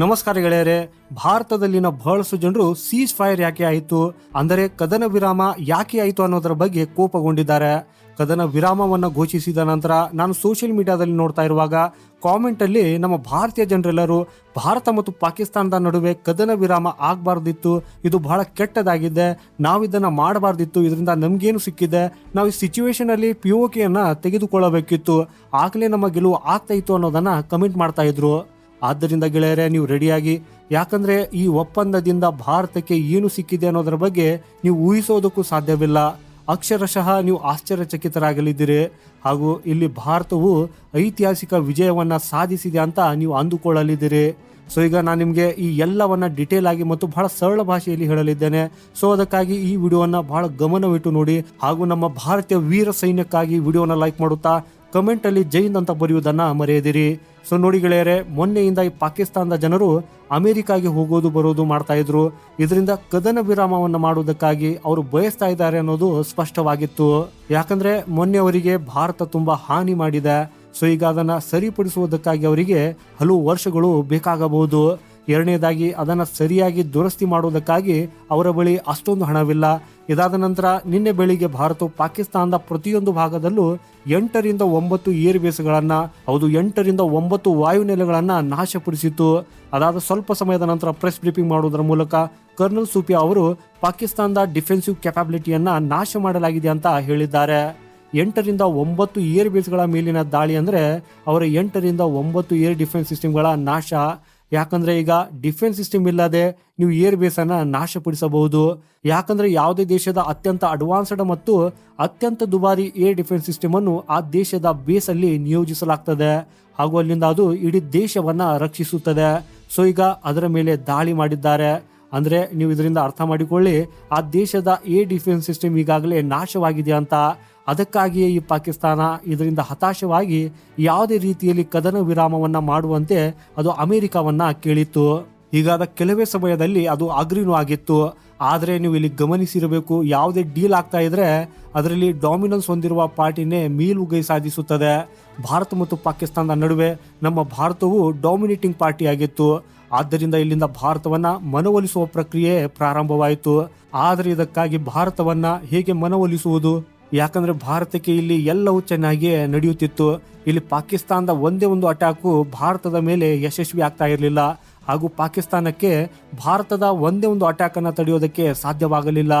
ನಮಸ್ಕಾರ ಗೆಳೆಯರೆ, ಭಾರತದಲ್ಲಿನ ಬಹಳಷ್ಟು ಜನರು ಸೀಸ್ ಫೈರ್ ಯಾಕೆ ಆಯಿತು? ಅಂದರೆ ಕದನ ವಿರಾಮ ಯಾಕೆ ಆಯಿತು ಅನ್ನೋದರ ಬಗ್ಗೆ ಕೋಪಗೊಂಡಿದ್ದಾರೆ. ಕದನ ವಿರಾಮವನ್ನು ಘೋಷಿಸಿದ ನಂತರ ನಾನು ಸೋಷಿಯಲ್ ಮೀಡಿಯಾದಲ್ಲಿ ನೋಡ್ತಾ ಇರುವಾಗ ಕಾಮೆಂಟಲ್ಲಿ ನಮ್ಮ ಭಾರತೀಯ ಜನರೆಲ್ಲರೂ ಭಾರತ ಮತ್ತು ಪಾಕಿಸ್ತಾನದ ನಡುವೆ ಕದನ ವಿರಾಮ ಆಗಬಾರ್ದಿತ್ತು, ಇದು ಬಹಳ ಕೆಟ್ಟದಾಗಿದೆ ನಾವು ಇದನ್ನ ಮಾಡಬಾರ್ದಿತ್ತು, ಇದರಿಂದ ನಮಗೇನು ಸಿಕ್ಕಿದೆ, ನಾವು ಈ ಸಿಚುವೇಶನಲ್ಲಿ ಪಿ ಓ ಕೆಯನ್ನು ತೆಗೆದುಕೊಳ್ಳಬೇಕಿತ್ತು, ಆಗಲೇ ನಮ್ಮ ಗೆಲುವು ಆಗ್ತಾ ಇತ್ತು ಅನ್ನೋದನ್ನು ಕಮೆಂಟ್ ಮಾಡ್ತಾ ಆದ್ದರಿಂದ ಗೆಳೆಯರೆ, ನೀವು ರೆಡಿಯಾಗಿ. ಯಾಕಂದ್ರೆ ಈ ಒಪ್ಪಂದದಿಂದ ಭಾರತಕ್ಕೆ ಏನು ಸಿಕ್ಕಿದೆ ಅನ್ನೋದರ ಬಗ್ಗೆ ನೀವು ಊಹಿಸೋದಕ್ಕೂ ಸಾಧ್ಯವಿಲ್ಲ. ಅಕ್ಷರಶಃ ನೀವು ಆಶ್ಚರ್ಯಚಕಿತರಾಗಲಿದ್ದೀರಿ. ಹಾಗೂ ಇಲ್ಲಿ ಭಾರತವು ಐತಿಹಾಸಿಕ ವಿಜಯವನ್ನ ಸಾಧಿಸಿದೆ ಅಂತ ನೀವು ಅಂದುಕೊಳ್ಳಲಿದ್ದೀರಿ. ಸೊ, ಈಗ ನಾನು ನಿಮಗೆ ಈ ಎಲ್ಲವನ್ನ ಡಿಟೇಲ್ ಆಗಿ ಮತ್ತು ಬಹಳ ಸರಳ ಭಾಷೆಯಲ್ಲಿ ಹೇಳಲಿದ್ದೇನೆ. ಸೊ, ಅದಕ್ಕಾಗಿ ಈ ವಿಡಿಯೋವನ್ನ ಬಹಳ ಗಮನವಿಟ್ಟು ನೋಡಿ ಹಾಗೂ ನಮ್ಮ ಭಾರತೀಯ ವೀರ ಸೈನ್ಯಕ್ಕಾಗಿ ವಿಡಿಯೋನ ಲೈಕ್ ಮಾಡುತ್ತಾ ಕಮೆಂಟ್ ಅಲ್ಲಿ ಜೈನ್ ಅಂತ ಬರೆಯುವುದನ್ನು ಮರೆಯದಿರಿ. ಸೊ ನೋಡಿ ಗೆಳೆಯರೆ, ಮೊನ್ನೆಯಿಂದ ಈ ಪಾಕಿಸ್ತಾನದ ಜನರು ಅಮೆರಿಕಾಗೆ ಹೋಗೋದು ಬರೋದು ಮಾಡ್ತಾ ಇದ್ರು. ಇದರಿಂದ ಕದನ ವಿರಾಮವನ್ನು ಮಾಡುವುದಕ್ಕಾಗಿ ಅವರು ಬಯಸ್ತಾ ಇದ್ದಾರೆ ಅನ್ನೋದು ಸ್ಪಷ್ಟವಾಗಿತ್ತು. ಯಾಕಂದ್ರೆ ಮೊನ್ನೆ ಅವರಿಗೆ ಭಾರತ ತುಂಬಾ ಹಾನಿ ಮಾಡಿದೆ. ಸೊ ಈಗ ಅದನ್ನ ಸರಿಪಡಿಸುವುದಕ್ಕಾಗಿ ಅವರಿಗೆ ಹಲವು ವರ್ಷಗಳು ಬೇಕಾಗಬಹುದು. ಎರಡನೇದಾಗಿ ಅದನ್ನು ಸರಿಯಾಗಿ ದುರಸ್ತಿ ಮಾಡುವುದಕ್ಕಾಗಿ ಅವರ ಬಳಿ ಅಷ್ಟೊಂದು ಹಣವಿಲ್ಲ. ಇದಾದ ನಂತರ ನಿನ್ನೆ ಬೆಳಿಗ್ಗೆ ಭಾರತವು ಪಾಕಿಸ್ತಾನದ ಪ್ರತಿಯೊಂದು ಭಾಗದಲ್ಲೂ ಎಂಟರಿಂದ ಒಂಬತ್ತು ಏರ್ ಬೇಸ್ಗಳನ್ನು ಹೌದು, ಎಂಟರಿಂದ ಒಂಬತ್ತು ವಾಯುನೆಲೆಗಳನ್ನು ನಾಶಪಡಿಸಿತ್ತು. ಅದಾದ ಸ್ವಲ್ಪ ಸಮಯದ ನಂತರ ಪ್ರೆಸ್ ಬ್ರೀಫಿಂಗ್ ಮಾಡುವುದರ ಮೂಲಕ ಕರ್ನಲ್ ಸೂಪಿಯಾ ಅವರು ಪಾಕಿಸ್ತಾನದ ಡಿಫೆನ್ಸಿವ್ ಕೆಪಾಬಿಲಿಟಿಯನ್ನು ನಾಶ ಮಾಡಲಾಗಿದೆ ಅಂತ ಹೇಳಿದ್ದಾರೆ. ಎಂಟರಿಂದ ಒಂಬತ್ತು ಏರ್ ಬೇಸ್ಗಳ ಮೇಲಿನ ದಾಳಿ ಅಂದರೆ ಅವರ ಎಂಟರಿಂದ ಒಂಬತ್ತು ಏರ್ ಡಿಫೆನ್ಸ್ ಸಿಸ್ಟಮ್ಗಳ ನಾಶ. ಯಾಕಂದ್ರೆ ಈಗ ಡಿಫೆನ್ಸ್ ಸಿಸ್ಟಮ್ ಇಲ್ಲದೆ ನೀವು ಏರ್ ಬೇಸ್ ಅನ್ನ ನಾಶಪಡಿಸಬಹುದು. ಯಾಕಂದ್ರೆ ಯಾವುದೇ ದೇಶದ ಅತ್ಯಂತ ಅಡ್ವಾನ್ಸ್ಡ್ ಮತ್ತು ಅತ್ಯಂತ ದುಬಾರಿ ಏರ್ ಡಿಫೆನ್ಸ್ ಸಿಸ್ಟಮ್ ಅನ್ನು ಆ ದೇಶದ ಬೇಸ್ ಅಲ್ಲಿ ನಿಯೋಜಿಸಲಾಗ್ತದೆ. ಹಾಗೂ ಅಲ್ಲಿಂದ ಅದು ಇಡೀ ದೇಶವನ್ನ ರಕ್ಷಿಸುತ್ತದೆ. ಸೊ, ಈಗ ಅದರ ಮೇಲೆ ದಾಳಿ ಮಾಡಿದ್ದಾರೆ. ಅಂದ್ರೆ ನೀವು ಇದರಿಂದ ಅರ್ಥ ಮಾಡಿಕೊಳ್ಳಿ, ಆ ದೇಶದ ಏರ್ ಡಿಫೆನ್ಸ್ ಸಿಸ್ಟಮ್ ಈಗಾಗಲೇ ನಾಶವಾಗಿದೆ ಅಂತ ಅದಕ್ಕಾಗಿಯೇ ಈ ಪಾಕಿಸ್ತಾನ ಇದರಿಂದ ಹತಾಶವಾಗಿ ಯಾವುದೇ ರೀತಿಯಲ್ಲಿ ಕದನ ವಿರಾಮವನ್ನು ಮಾಡುವಂತೆ ಅದು ಅಮೆರಿಕವನ್ನು ಕೇಳಿತ್ತು. ಹೀಗಾದ ಕೆಲವೇ ಸಮಯದಲ್ಲಿ ಅದು ಅಗ್ರಿನೂ ಆಗಿತ್ತು. ಆದರೆ ನೀವು ಇಲ್ಲಿ ಗಮನಿಸಿರಬೇಕು, ಯಾವುದೇ ಡೀಲ್ ಆಗ್ತಾ ಇದ್ರೆ ಅದರಲ್ಲಿ ಡಾಮಿನನ್ಸ್ ಹೊಂದಿರುವ ಪಾರ್ಟಿನೇ ಮೇಲುಗೈ ಸಾಧಿಸುತ್ತದೆ. ಭಾರತ ಮತ್ತು ಪಾಕಿಸ್ತಾನದ ನಡುವೆ ನಮ್ಮ ಭಾರತವು ಡಾಮಿನೇಟಿಂಗ್ ಪಾರ್ಟಿ ಆಗಿತ್ತು. ಆದ್ದರಿಂದ ಇಲ್ಲಿಂದ ಭಾರತವನ್ನ ಮನವೊಲಿಸುವ ಪ್ರಕ್ರಿಯೆ ಪ್ರಾರಂಭವಾಯಿತು. ಆದರೆ ಇದಕ್ಕಾಗಿ ಭಾರತವನ್ನ ಹೇಗೆ ಮನವೊಲಿಸುವುದು? ಯಾಕಂದ್ರೆ ಭಾರತಕ್ಕೆ ಇಲ್ಲಿ ಎಲ್ಲವೂ ಚೆನ್ನಾಗಿ ನಡೆಯುತ್ತಿತ್ತು. ಇಲ್ಲಿ ಪಾಕಿಸ್ತಾನದ ಒಂದೇ ಒಂದು ಅಟ್ಯಾಕು ಭಾರತದ ಮೇಲೆ ಯಶಸ್ವಿ ಆಗ್ತಾ ಇರಲಿಲ್ಲ. ಹಾಗೂ ಪಾಕಿಸ್ತಾನಕ್ಕೆ ಭಾರತದ ಒಂದೇ ಒಂದು ಅಟ್ಯಾಕ್ ಅನ್ನ ತಡೆಯೋದಕ್ಕೆ ಸಾಧ್ಯವಾಗಲಿಲ್ಲ.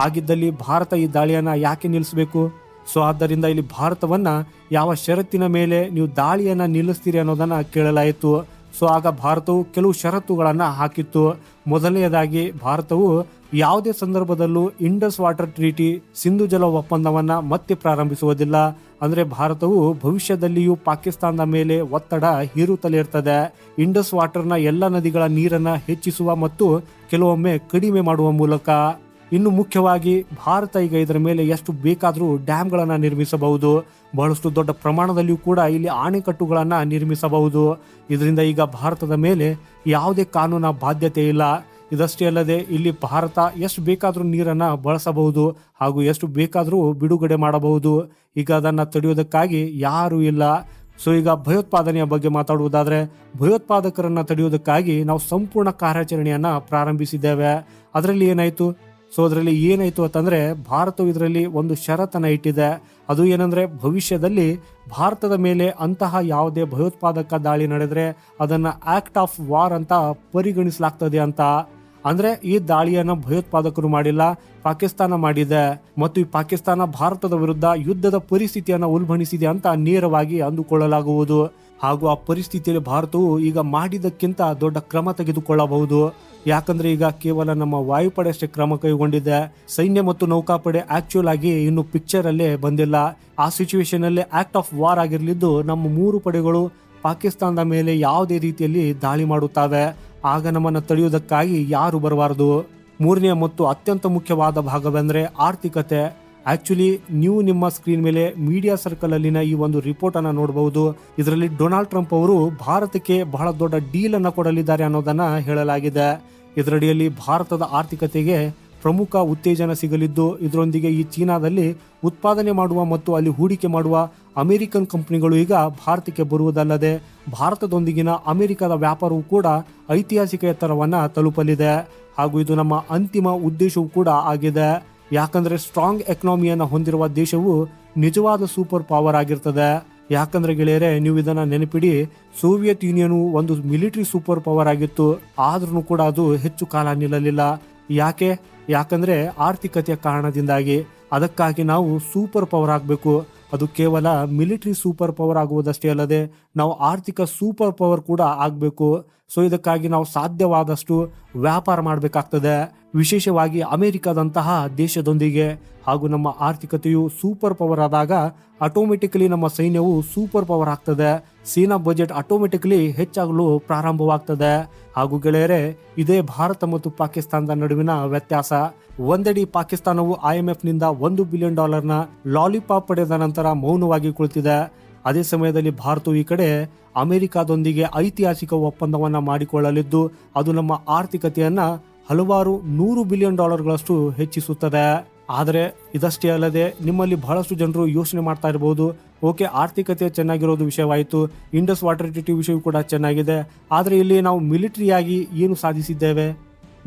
ಹಾಗಿದ್ದಲ್ಲಿ ಭಾರತ ಈ ದಾಳಿಯನ್ನ ಯಾಕೆ ನಿಲ್ಲಿಸಬೇಕು? ಸೊ, ಆದ್ದರಿಂದ ಇಲ್ಲಿ ಭಾರತವನ್ನ ಯಾವ ಷರತ್ತಿನ ಮೇಲೆ ನೀವು ದಾಳಿಯನ್ನ ನಿಲ್ಲಿಸ್ತೀರಿ ಅನ್ನೋದನ್ನ ಕೇಳಲಾಯಿತು. ಸೊ ಆಗ ಭಾರತವು ಕೆಲವು ಷರತ್ತುಗಳನ್ನು ಹಾಕಿತ್ತು. ಮೊದಲನೆಯದಾಗಿ ಭಾರತವು ಯಾವುದೇ ಸಂದರ್ಭದಲ್ಲೂ ಇಂಡಸ್ ವಾಟರ್ ಟ್ರೀಟಿ ಸಿಂಧು ಜಲ ಒಪ್ಪಂದವನ್ನು ಮತ್ತೆ ಪ್ರಾರಂಭಿಸುವುದಿಲ್ಲ. ಅಂದರೆ ಭಾರತವು ಭವಿಷ್ಯದಲ್ಲಿಯೂ ಪಾಕಿಸ್ತಾನದ ಮೇಲೆ ಒತ್ತಡ ಹೀರುತ್ತಲೇ ಇರ್ತದೆ. ಇಂಡಸ್ ವಾಟರ್ನ ಎಲ್ಲ ನದಿಗಳ ನೀರನ್ನು ಹೆಚ್ಚಿಸುವ ಮತ್ತು ಕೆಲವೊಮ್ಮೆ ಕಡಿಮೆ ಮಾಡುವ ಮೂಲಕ ಇನ್ನು ಮುಖ್ಯವಾಗಿ ಭಾರತ ಈಗ ಇದರ ಮೇಲೆ ಎಷ್ಟು ಬೇಕಾದರೂ ಡ್ಯಾಮ್ಗಳನ್ನು ನಿರ್ಮಿಸಬಹುದು. ಬಹಳಷ್ಟು ದೊಡ್ಡ ಪ್ರಮಾಣದಲ್ಲಿಯೂ ಕೂಡ ಇಲ್ಲಿ ಅಣೆಕಟ್ಟುಗಳನ್ನು ನಿರ್ಮಿಸಬಹುದು. ಇದರಿಂದ ಈಗ ಭಾರತದ ಮೇಲೆ ಯಾವುದೇ ಕಾನೂನ ಬಾಧ್ಯತೆ ಇಲ್ಲ. ಇದಷ್ಟೇ ಅಲ್ಲದೆ ಇಲ್ಲಿ ಭಾರತ ಎಷ್ಟು ಬೇಕಾದರೂ ನೀರನ್ನು ಬಳಸಬಹುದು ಹಾಗೂ ಎಷ್ಟು ಬೇಕಾದರೂ ಬಿಡುಗಡೆ ಮಾಡಬಹುದು. ಈಗ ಅದನ್ನು ತಡೆಯುವುದಕ್ಕಾಗಿ ಯಾರೂ ಇಲ್ಲ. ಸೊ ಈಗ ಭಯೋತ್ಪಾದನೆಯ ಬಗ್ಗೆ ಮಾತಾಡುವುದಾದರೆ, ಭಯೋತ್ಪಾದಕರನ್ನು ತಡೆಯುವುದಕ್ಕಾಗಿ ನಾವು ಸಂಪೂರ್ಣ ಕಾರ್ಯಾಚರಣೆಯನ್ನು ಪ್ರಾರಂಭಿಸಿದ್ದೇವೆ. ಅದರಲ್ಲಿ ಏನಾಯ್ತು? ಸೊ ಅದರಲ್ಲಿ ಏನಾಯಿತು ಅಂತಂದರೆ ಭಾರತವು ಇದರಲ್ಲಿ ಒಂದು ಷರತ್ತನ್ನು ಇಟ್ಟಿದೆ. ಅದು ಏನಂದರೆ ಭವಿಷ್ಯದಲ್ಲಿ ಭಾರತದ ಮೇಲೆ ಅಂತಹ ಯಾವುದೇ ಭಯೋತ್ಪಾದಕ ದಾಳಿ ನಡೆದರೆ ಅದನ್ನು ಆ್ಯಕ್ಟ್ ಆಫ್ ವಾರ್ ಅಂತ ಪರಿಗಣಿಸಲಾಗ್ತದೆ ಅಂತ. ಅಂದರೆ ಈ ದಾಳಿಯನ್ನು ಭಯೋತ್ಪಾದಕರು ಮಾಡಿಲ್ಲ, ಪಾಕಿಸ್ತಾನ ಮಾಡಿದೆ. ಮತ್ತು ಈ ಪಾಕಿಸ್ತಾನ ಭಾರತದ ವಿರುದ್ಧ ಯುದ್ಧದ ಪರಿಸ್ಥಿತಿಯನ್ನು ಉಲ್ಬಣಿಸಿದೆ ಅಂತ ನೇರವಾಗಿ ಅಂದುಕೊಳ್ಳಲಾಗುವುದು. ಹಾಗೂ ಆ ಪರಿಸ್ಥಿತಿಯಲ್ಲಿ ಭಾರತವು ಈಗ ಮಾಡಿದ್ದಕ್ಕಿಂತ ದೊಡ್ಡ ಕ್ರಮ ತೆಗೆದುಕೊಳ್ಳಬಹುದು. ಯಾಕಂದ್ರೆ ಈಗ ಕೇವಲ ನಮ್ಮ ವಾಯುಪಡೆ ಅಷ್ಟೇ ಕ್ರಮ ಕೈಗೊಂಡಿದೆ. ಸೈನ್ಯ ಮತ್ತು ನೌಕಾಪಡೆ ಆಕ್ಚುಲ್ ಆಗಿ ಇನ್ನು ಪಿಕ್ಚರ್ ಅಲ್ಲೇ ಬಂದಿಲ್ಲ. ಆ ಸಿಚುವೇಶನ್ ಅಲ್ಲಿ ಆಕ್ಟ್ ಆಫ್ ವಾರ್ ಆಗಿರಲಿದ್ದು ನಮ್ಮ ಮೂರು ಪಡೆಗಳು ಪಾಕಿಸ್ತಾನದ ಮೇಲೆ ಯಾವುದೇ ರೀತಿಯಲ್ಲಿ ದಾಳಿ ಮಾಡುತ್ತವೆ. ಆಗ ನಮ್ಮನ್ನು ತಡೆಯುವುದಕ್ಕಾಗಿ ಯಾರು ಬರಬಾರದು? ಮೂರನೇ ಮತ್ತು ಅತ್ಯಂತ ಮುಖ್ಯವಾದ ಭಾಗವೆಂದರೆ ಆರ್ಥಿಕತೆ. ಆಕ್ಚುಲಿ ನೀವು ನಿಮ್ಮ ಸ್ಕ್ರೀನ್ ಮೇಲೆ ಮೀಡಿಯಾ ಸರ್ಕಲ್ ಅಲ್ಲಿನ ಈ ಒಂದು ರಿಪೋರ್ಟ್ ಅನ್ನ ನೋಡಬಹುದು ಇದರಲ್ಲಿ ಡೊನಾಲ್ಡ್ ಟ್ರಂಪ್ ಅವರು ಭಾರತಕ್ಕೆ ಬಹಳ ದೊಡ್ಡ ಡೀಲ್ ಅನ್ನ ಕೊಡಲಿದ್ದಾರೆ ಅನ್ನೋದನ್ನ ಹೇಳಲಾಗಿದೆ. ಇದರಡಿಯಲ್ಲಿ ಭಾರತದ ಆರ್ಥಿಕತೆಗೆ ಪ್ರಮುಖ ಉತ್ತೇಜನ ಸಿಗಲಿದ್ದು, ಇದರೊಂದಿಗೆ ಈ ಚೀನಾದಲ್ಲಿ ಉತ್ಪಾದನೆ ಮಾಡುವ ಮತ್ತು ಅಲ್ಲಿ ಹೂಡಿಕೆ ಮಾಡುವ ಅಮೆರಿಕನ್ ಕಂಪನಿಗಳು ಈಗ ಭಾರತಕ್ಕೆ ಬರುವುದಲ್ಲದೆ, ಭಾರತದೊಂದಿಗಿನ ಅಮೆರಿಕದ ವ್ಯಾಪಾರವು ಕೂಡ ಐತಿಹಾಸಿಕ ಎತ್ತರವನ್ನು ತಲುಪಲಿದೆ. ಹಾಗೂ ಇದು ನಮ್ಮ ಅಂತಿಮ ಉದ್ದೇಶವೂ ಕೂಡ ಆಗಿದೆ. ಯಾಕಂದ್ರೆ ಸ್ಟ್ರಾಂಗ್ ಎಕನಾಮಿಯನ್ನು ಹೊಂದಿರುವ ದೇಶವು ನಿಜವಾದ ಸೂಪರ್ ಪವರ್ ಆಗಿರ್ತದೆ. ಯಾಕಂದ್ರೆ ಗೆಳೆಯರೆ, ನೀವು ಇದನ್ನ ನೆನಪಿಡಿ ಸೋವಿಯತ್ ಯೂನಿಯನ್ ಒಂದು ಮಿಲಿಟರಿ ಸೂಪರ್ ಪವರ್ ಆಗಿತ್ತು. ಆದ್ರೂ ಕೂಡ ಅದು ಹೆಚ್ಚು ಕಾಲ ನಿಲ್ಲಲಿಲ್ಲ. ಯಾಕೆ? ಯಾಕಂದ್ರೆ ಆರ್ಥಿಕತೆಯ ಕಾರಣದಿಂದಾಗಿ. ಅದಕ್ಕಾಗಿ ನಾವು ಸೂಪರ್ ಪವರ್ ಆಗಬೇಕು. ಅದು ಕೇವಲ ಮಿಲಿಟರಿ ಸೂಪರ್ ಪವರ್ ಆಗುವುದಷ್ಟೇ ಅಲ್ಲದೆ, ನಾವು ಆರ್ಥಿಕ ಸೂಪರ್ ಪವರ್ ಕೂಡ ಆಗಬೇಕು. ಸೊ ಇದಕ್ಕಾಗಿ ನಾವು ಸಾಧ್ಯವಾದಷ್ಟು ವ್ಯಾಪಾರ ಮಾಡಬೇಕಾಗ್ತದೆ. ವಿಶೇಷವಾಗಿ ಅಮೆರಿಕದಂತಹ ದೇಶದೊಂದಿಗೆ ಹಾಗೂ ನಮ್ಮ ಆರ್ಥಿಕತೆಯು ಸೂಪರ್ ಪವರ್ ಆದಾಗ ಆಟೋಮೆಟಿಕಲಿ ನಮ್ಮ ಸೈನ್ಯವು ಸೂಪರ್ ಪವರ್ ಆಗ್ತದೆ. ಸೇನಾ ಬಜೆಟ್ ಆಟೋಮೆಟಿಕಲಿ ಹೆಚ್ಚಾಗಲು ಪ್ರಾರಂಭವಾಗ್ತದೆ. ಹಾಗೂ ಗೆಳೆಯರೆ, ಇದೇ ಭಾರತ ಮತ್ತು ಪಾಕಿಸ್ತಾನದ ನಡುವಿನ ವ್ಯತ್ಯಾಸ. ಒಂದೆಡಿ ಪಾಕಿಸ್ತಾನವು ಐಎಂಎಫ್ನಿಂದ ಒಂದು ಬಿಲಿಯನ್ ಡಾಲರ್ನ ಲಾಲಿಪಾಪ್ ಪಡೆದ ನಂತರ ಮೌನವಾಗಿ ಕುಳಿತಿದೆ. ಅದೇ ಸಮಯದಲ್ಲಿ ಭಾರತವು ಈ ಕಡೆ ಅಮೆರಿಕದೊಂದಿಗೆ ಐತಿಹಾಸಿಕ ಒಪ್ಪಂದವನ್ನು ಮಾಡಿಕೊಳ್ಳಲಿದ್ದು, ಅದು ನಮ್ಮ ಆರ್ಥಿಕತೆಯನ್ನು ಹಲವಾರು ನೂರು ಬಿಲಿಯನ್ ಡಾಲರ್ಗಳಷ್ಟು ಹೆಚ್ಚಿಸುತ್ತದೆ. ಆದರೆ ಇದಷ್ಟೇ ಅಲ್ಲದೆ ನಿಮ್ಮಲ್ಲಿ ಬಹಳಷ್ಟು ಜನರು ಯೋಚನೆ ಮಾಡ್ತಾ ಇರಬಹುದು ಓಕೆ, ಆರ್ಥಿಕತೆ ಚೆನ್ನಾಗಿರೋದು ವಿಷಯವಾಯಿತು, ಇಂಡಸ್ ವಾಟರ್ ಟಿಟಿ ವಿಷಯವು ಕೂಡ ಚೆನ್ನಾಗಿದೆ, ಆದರೆ ಇಲ್ಲಿ ನಾವು ಮಿಲಿಟರಿಯಾಗಿ ಏನು ಸಾಧಿಸಿದ್ದೇವೆ?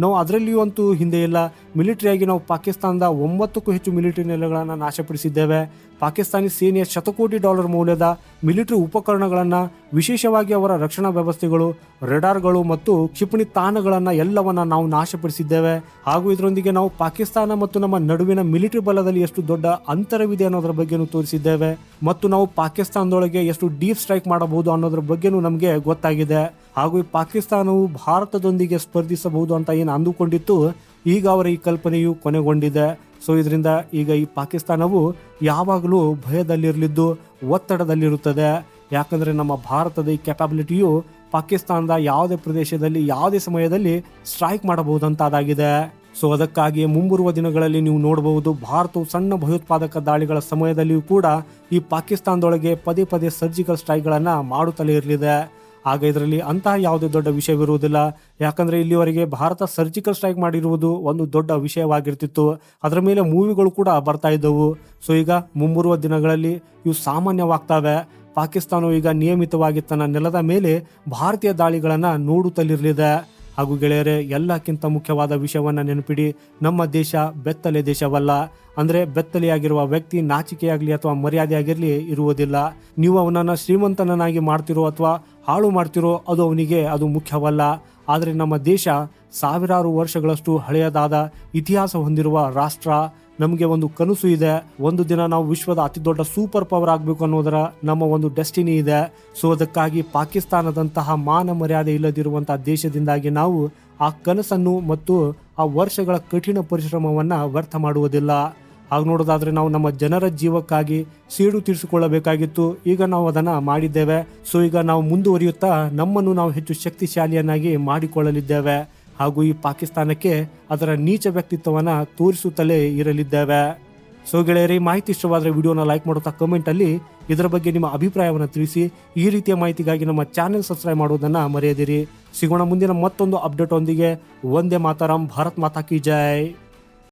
ನಾವು ಅದರಲ್ಲಿಯೂ ಅಂತೂ ಹಿಂದೆ ಇಲ್ಲ. ಮಿಲಿಟರಿಯಾಗಿ ನಾವು ಪಾಕಿಸ್ತಾನದ ಒಂಬತ್ತಕ್ಕೂ ಹೆಚ್ಚು ಮಿಲಿಟರಿ ನೆಲೆಗಳನ್ನು ನಾಶಪಡಿಸಿದ್ದೇವೆ. ಪಾಕಿಸ್ತಾನಿ ಸೇನೆಯ ಶತಕೋಟಿ ಡಾಲರ್ ಮೌಲ್ಯದ ಮಿಲಿಟರಿ ಉಪಕರಣಗಳನ್ನು, ವಿಶೇಷವಾಗಿ ಅವರ ರಕ್ಷಣಾ ವ್ಯವಸ್ಥೆಗಳು, ರೆಡಾರ್ಗಳು ಮತ್ತು ಕ್ಷಿಪಣಿ ತಾಣಗಳನ್ನು ಎಲ್ಲವನ್ನ ನಾವು ನಾಶಪಡಿಸಿದ್ದೇವೆ. ಹಾಗೂ ಇದರೊಂದಿಗೆ ನಾವು ಪಾಕಿಸ್ತಾನ ಮತ್ತು ನಮ್ಮ ನಡುವಿನ ಮಿಲಿಟರಿ ಬಲದಲ್ಲಿ ಎಷ್ಟು ದೊಡ್ಡ ಅಂತರವಿದೆ ಅನ್ನೋದರ ಬಗ್ಗೆನೂ ತೋರಿಸಿದ್ದೇವೆ. ಮತ್ತು ನಾವು ಪಾಕಿಸ್ತಾನದೊಳಗೆ ಎಷ್ಟು ಡೀಪ್ ಸ್ಟ್ರೈಕ್ ಮಾಡಬಹುದು ಅನ್ನೋದ್ರ ಬಗ್ಗೆನೂ ನಮಗೆ ಗೊತ್ತಾಗಿದೆ. ಹಾಗೂ ಪಾಕಿಸ್ತಾನವು ಭಾರತದೊಂದಿಗೆ ಸ್ಪರ್ಧಿಸಬಹುದು ಅಂತ ಏನು ಅಂದುಕೊಂಡಿತ್ತು? ಈಗ ಅವರ ಈ ಕಲ್ಪನೆಯು ಕೊನೆಗೊಂಡಿದೆ. ಸೊ ಇದರಿಂದ ಈಗ ಈ ಪಾಕಿಸ್ತಾನವು ಯಾವಾಗಲೂ ಭಯದಲ್ಲಿರಲಿದ್ದು ಒತ್ತಡದಲ್ಲಿರುತ್ತದೆ. ಯಾಕಂದರೆ ನಮ್ಮ ಭಾರತದ ಈ ಕೆಪಾಬಿಲಿಟಿಯು ಪಾಕಿಸ್ತಾನದ ಯಾವುದೇ ಪ್ರದೇಶದಲ್ಲಿ, ಯಾವುದೇ ಸಮಯದಲ್ಲಿ ಸ್ಟ್ರೈಕ್ ಮಾಡಬಹುದಂತಾದಾಗಿದೆ. ಸೊ ಅದಕ್ಕಾಗಿ ಮುಂಬರುವ ದಿನಗಳಲ್ಲಿ ನೀವು ನೋಡಬಹುದು, ಭಾರತವು ಸಣ್ಣ ಭಯೋತ್ಪಾದಕ ದಾಳಿಗಳ ಸಮಯದಲ್ಲಿಯೂ ಕೂಡ ಈ ಪಾಕಿಸ್ತಾನದೊಳಗೆ ಪದೇ ಪದೇ ಸರ್ಜಿಕಲ್ ಸ್ಟ್ರೈಕ್ಗಳನ್ನು ಮಾಡುತ್ತಲೇ ಇರಲಿದೆ. ಆಗ ಇದರಲ್ಲಿ ಅಂತಹ ಯಾವುದೇ ದೊಡ್ಡ ವಿಷಯವಿರುವುದಿಲ್ಲ. ಯಾಕಂದ್ರೆ ಇಲ್ಲಿವರೆಗೆ ಭಾರತ ಸರ್ಜಿಕಲ್ ಸ್ಟ್ರೈಕ್ ಮಾಡಿರುವುದು ಒಂದು ದೊಡ್ಡ ವಿಷಯವಾಗಿರ್ತಿತ್ತು. ಅದರ ಮೇಲೆ ಮೂವಿಗಳು ಕೂಡ ಬರ್ತಾ ಇದ್ದವು. ಸೊ ಈಗ ಮುಂಬರುವ ದಿನಗಳಲ್ಲಿ ಇವು ಸಾಮಾನ್ಯವಾಗ್ತವೆ. ಪಾಕಿಸ್ತಾನವು ಈಗ ನಿಯಮಿತವಾಗಿ ತನ್ನ ನೆಲದ ಮೇಲೆ ಭಾರತೀಯ ದಾಳಿಗಳನ್ನು ನೋಡುತ್ತಲಿರಲಿದೆ. ಹಾಗೂ ಗೆಳೆಯರೆ, ಎಲ್ಲಕ್ಕಿಂತ ಮುಖ್ಯವಾದ ವಿಷಯವನ್ನು ನೆನಪಿಡಿ. ನಮ್ಮ ದೇಶ ಬೆತ್ತಲೆ ದೇಶವಲ್ಲ. ಅಂದರೆ ಬೆತ್ತಲೆಯಾಗಿರುವ ವ್ಯಕ್ತಿ ನಾಚಿಕೆಯಾಗಲಿ ಅಥವಾ ಮರ್ಯಾದೆ ಆಗಿರಲಿ ಇರುವುದಿಲ್ಲ. ನೀವು ಅವನನ್ನು ಶ್ರೀಮಂತನನ್ನಾಗಿ ಮಾಡ್ತಿರೋ ಅಥವಾ ಹಾಳು ಮಾಡ್ತಿರೋ ಅದು ಅವನಿಗೆ ಅದು ಮುಖ್ಯವಲ್ಲ. ಆದರೆ ನಮ್ಮ ದೇಶ ಸಾವಿರಾರು ವರ್ಷಗಳಷ್ಟು ಹಳೆಯದಾದ ಇತಿಹಾಸ ಹೊಂದಿರುವ ರಾಷ್ಟ್ರ, ನಮಗೆ ಒಂದು ಕನಸು ಇದೆ. ಒಂದು ದಿನ ನಾವು ವಿಶ್ವದ ಅತಿ ದೊಡ್ಡ ಸೂಪರ್ ಪವರ್ ಆಗಬೇಕು ಅನ್ನೋದರ ನಮ್ಮ ಒಂದು ಡೆಸ್ಟಿನಿ ಇದೆ. ಸೊ ಅದಕ್ಕಾಗಿ ಪಾಕಿಸ್ತಾನದಂತಹ ಮಾನ ಮರ್ಯಾದೆ ಇಲ್ಲದಿರುವಂತಹ ದೇಶದಿಂದಾಗಿ ನಾವು ಆ ಕನಸನ್ನು ಮತ್ತು ಆ ವರ್ಷಗಳ ಕಠಿಣ ಪರಿಶ್ರಮವನ್ನು ವ್ಯರ್ಥ ಮಾಡುವುದಿಲ್ಲ. ಹಾಗೆ ನೋಡೋದಾದ್ರೆ ನಾವು ನಮ್ಮ ಜನರ ಜೀವಕ್ಕಾಗಿ ಸೀಡು ತೀರಿಸಿಕೊಳ್ಳಬೇಕಾಗಿತ್ತು. ಈಗ ನಾವು ಅದನ್ನ ಮಾಡಿದ್ದೇವೆ. ಸೊ ಈಗ ನಾವು ಮುಂದುವರಿಯುತ್ತಾ ನಮ್ಮನ್ನು ನಾವು ಹೆಚ್ಚು ಶಕ್ತಿಶಾಲಿಯನ್ನಾಗಿ ಮಾಡಿಕೊಳ್ಳಲಿದ್ದೇವೆ. ಹಾಗೂ ಈ ಪಾಕಿಸ್ತಾನಕ್ಕೆ ಅದರ ನೀಚ ವ್ಯಕ್ತಿತ್ವವನ್ನು ತೋರಿಸುತ್ತಲೇ ಇರಲಿದ್ದೇವೆ. ಸೊ ಗೆಳೆಯರಿ ಮಾಹಿತಿ ಇಷ್ಟವಾದರೆ ವಿಡಿಯೋನ ಲೈಕ್ ಮಾಡುತ್ತಾ ಕಮೆಂಟಲ್ಲಿ ಇದರ ಬಗ್ಗೆ ನಿಮ್ಮ ಅಭಿಪ್ರಾಯವನ್ನು ತಿಳಿಸಿ. ಈ ರೀತಿಯ ಮಾಹಿತಿಗಾಗಿ ನಮ್ಮ ಚಾನೆಲ್ ಸಬ್ಸ್ಕ್ರೈಬ್ ಮಾಡುವುದನ್ನು ಮರೆಯದಿರಿ. ಸಿಗೋಣ ಮುಂದಿನ ಮತ್ತೊಂದು ಅಪ್ಡೇಟ್ ಒಂದಿಗೆ. ಒಂದೇ ಮಾತಾರಾಮ್ ಭಾರತ್ ಮಾತಾ ಕಿ ಜೈ.